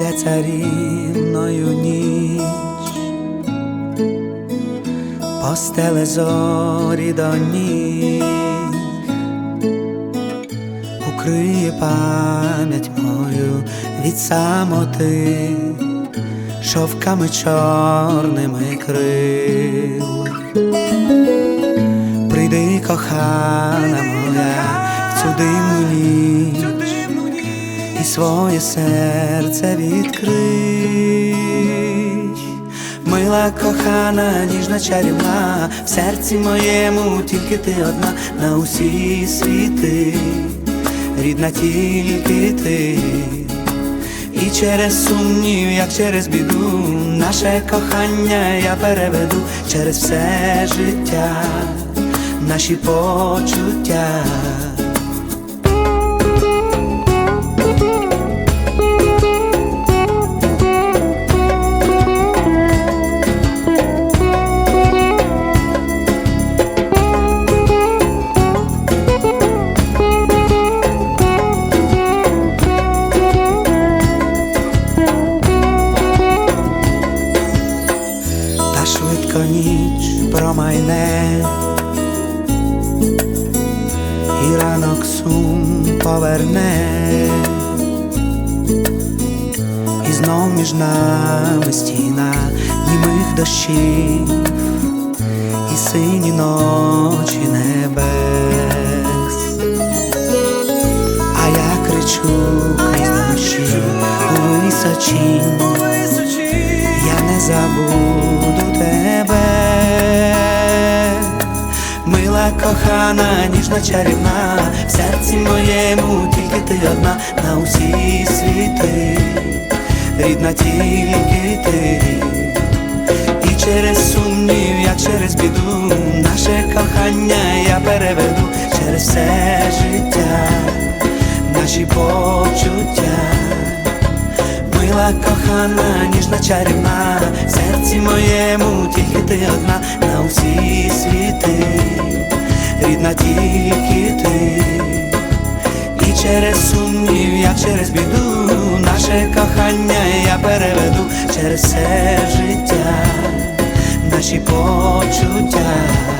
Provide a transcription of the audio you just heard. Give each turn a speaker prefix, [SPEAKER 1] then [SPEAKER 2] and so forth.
[SPEAKER 1] прийде царівною ніч, постеле зорі до ніг, укриє пам'ять мою від самоти, шовками чорними крил. Прийди, кохана моя, в цю дивну ніч і своє серце відкрий. Мила кохана, ніжна чарівна, в серці моєму тільки ти одна на усі світи, рідна тільки ти. І через сумнів, як через біду, наше кохання я переведу через все життя, наші почуття. Промайне, і ранок сум поверне, і знов між нами стіна німих дощів, і сині ночі небес, а я кричу крізь дощі у височінь. Я не забуду кохана, ніжна чарівна, в серці моєму тільки ти одна на усі світи, рідна тільки ти, і через сумнів, як через біду, наше кохання я переведу через все життя, наші почуття. Мила кохана, ніжна чарівна, в серці моєму тільки ти одна на усі світи, рідна тільки ти, і через сумнів, як через біду, наше кохання я переведу через все життя, наші почуття.